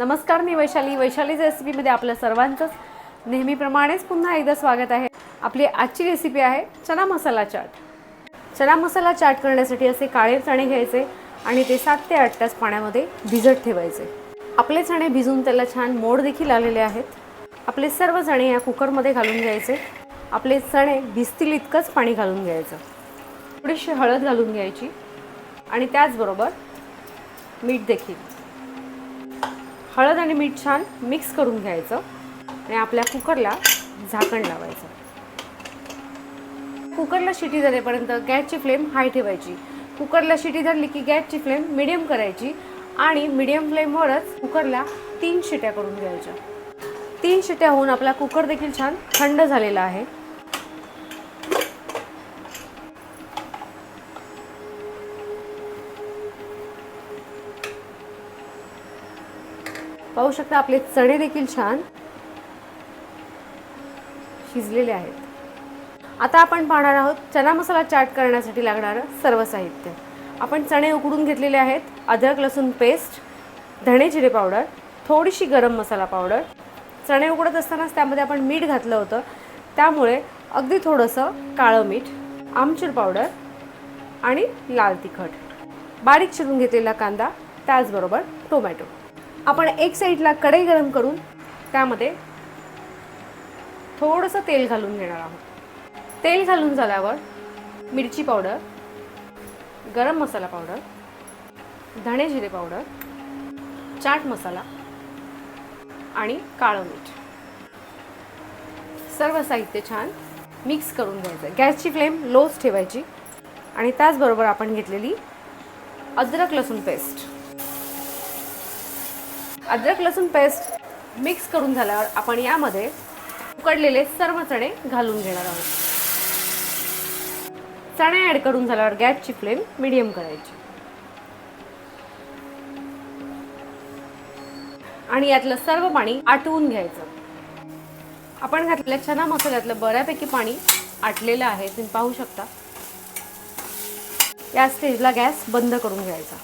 नमस्कार मी वैशाली. वैशालीच रेसिपीमध्ये आपल्या सर्वांचंच नेहमीप्रमाणेच पुन्हा एकदा स्वागत आहे. आपली आजची रेसिपी आहे चना मसाला चाट. चना मसाला चाट करण्यासाठी असे काळे चणे घ्यायचे आणि ते सात ते आठ तास पाण्यामध्ये भिजत ठेवायचे. आपले चणे भिजून त्याला छान मोड देखील आलेले आहेत. आपले सर्व चणे या कुकरमध्ये घालून घ्यायचे. आपले चणे भिजतील इतकंच पाणी घालून घ्यायचं. थोडीशी हळद घालून घ्यायची. आणि त्याचबरोबर मीठ देखील. हळद आणि मीठ छान मिक्स करून घ्यायचं आणि आपल्या कुकरला झाकण लावायचं. कुकरला शिटी झालेपर्यंत गॅसची फ्लेम हाय ठेवायची. कुकरला शिटी झाली की गॅसची फ्लेम मिडियम करायची आणि मिडियम फ्लेमवरच कुकरला तीन शिट्या करून घ्यायच्या. तीन शिट्या होऊन आपला कुकर देखील छान थंड झालेला आहे. पाहू शकता आपले चणे देखील छान शिजलेले आहेत. आता आपण पाहणार आहोत चना मसाला चाट करण्यासाठी लागणारं सर्व साहित्य. आपण चणे उकडून घेतलेले आहेत अद्रक लसूण पेस्ट धणे जिरे पावडर थोडीशी गरम मसाला पावडर. चणे उकडत असतानाच त्यामध्ये आपण मीठ घातलं होतं. त्यामुळे अगदी थोडंसं काळं मीठ आमचूर पावडर आणि लाल तिखट. बारीक चिरून घेतलेला कांदा त्याचबरोबर टोमॅटो. आपण एक साईडला कढई गरम करून त्यामध्ये थोडंसं तेल घालून घेणार आहोत. तेल घालून झाल्यावर मिरची पावडर गरम मसाला पावडर धणे जिरे पावडर चाट मसाला आणि काळं मीठ. सर्व साहित्य छान मिक्स करून घ्यायचं गॅसची फ्लेम लोच ठेवायची आणि त्याचबरोबर आपण घेतलेली अद्रक लसूण पेस्ट. अद्रक लसूण पेस्ट मिक्स करून झाल्यावर आपण यामध्ये उकडलेले सर्व चणे घालून घेणार आहोत. चणे ॲड करून झाल्यावर गॅसची फ्लेम मिडियम करायची. आणि यातलं सर्व पाणी आटवून घ्यायचं. आपण घातलेल्या चना मसाल्यातलं बऱ्यापैकी पाणी आटलेलं आहे तुम्ही पाहू शकता. या स्टेजला गॅस बंद करून घ्यायचा.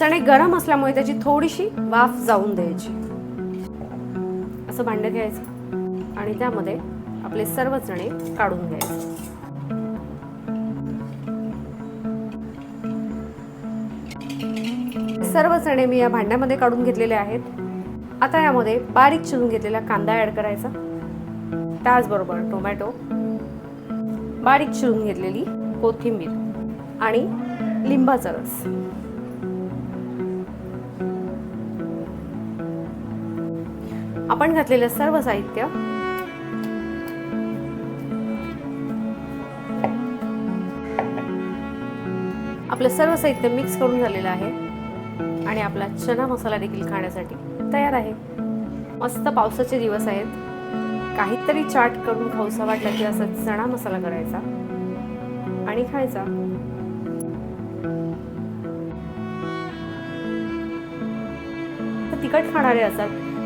चणे गरम असल्यामुळे त्याची थोडीशी वाफ जाऊन द्यायची. असं भांडं घ्यायचं. आणि त्यामध्ये आपले सर्व चणे काढून घ्यायचे. सर्व चणे मी या भांड्यामध्ये काढून घेतलेले आहेत. आता यामध्ये बारीक चिरून घेतलेला कांदा ऍड करायचा. त्याचबरोबर टोमॅटो बारीक चिरून घेतलेली कोथिंबीर आणि लिंबाचा रस. आपण घातलेलं सर्व साहित्य. आपलं सर्व साहित्य मिक्स करून झालेलं आहे. आणि आपला चना मसाला देखील खाण्यासाठी तयार आहे. मस्त पावसाचे दिवस आहेत. काहीतरी चाट करून खाऊसा वाटला की असा चणा मसाला करायचा आणि खायचा. तर तिखट खाणारे असतात.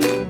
thank you